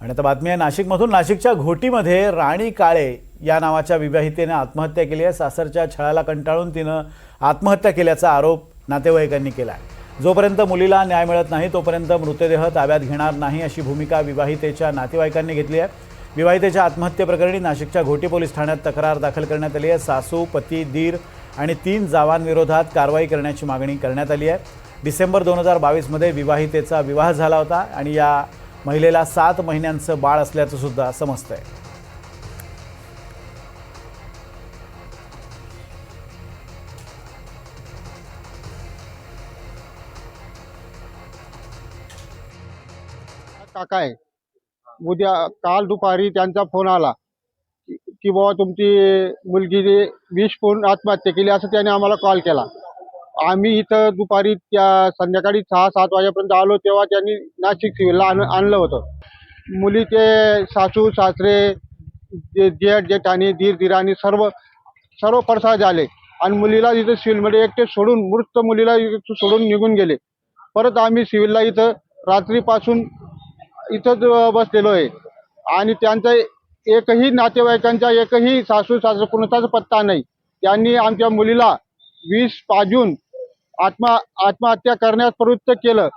आणि आता बातमी आहे नाशिकमधून नाशिकच्या घोटीमध्ये राणी काळे या नावाच्या विवाहितेने आत्महत्या केली आहे. सासरच्या छळाला कंटाळून तिनं आत्महत्या केल्याचा आरोप नातेवाईकांनी केला आहे. जोपर्यंत मुलीला न्याय मिळत नाही तोपर्यंत मृतदेह ताब्यात घेणार नाही अशी भूमिका विवाहितेच्या नातेवाईकांनी घेतली आहे. विवाहितेच्या आत्महत्येप्रकरणी नाशिकच्या घोटी पोलीस ठाण्यात तक्रार दाखल करण्यात आली आहे. सासू पती दीर आणि तीन जावांविरोधात कारवाई करण्याची मागणी करण्यात आली आहे. डिसेंबर दोन हजार बावीसमध्ये विवाहितेचा विवाह झाला होता आणि या महिलेला सात महिन्यांचं बाळ असल्याचं सुद्धा समजतंय काका आहे. उद्या काल दुपारी त्यांचा फोन आला की बाबा तुमची मुलगी विष फोन आत्महत्या केली असं त्याने आम्हाला कॉल केला. आम्ही इथं दुपारी त्या संध्याकाळी सहा सात वाजेपर्यंत आलो तेव्हा त्यांनी नाशिक सिव्हिलला आण आणलं होतं. मुलीचे सासू सासरे जे जेठ जेठाणी धीर धीराणी सर्व सर्व पडसाद झाले. आणि मुलीला इथं सिव्हिलमध्ये एकटे सोडून मृत मुलीला इथं सोडून निघून गेले. परत आम्ही सिव्हिलला इथं रात्रीपासून इथंच बसलेलो आहे. आणि त्यांचा एकही नातेवाईकांचा एकही सासू सासू कुणाचाच पत्ता नाही. त्यांनी आमच्या मुलीला वीस पाजून आत्मा आत्महत्या करण्यास प्रवृत्त केलं.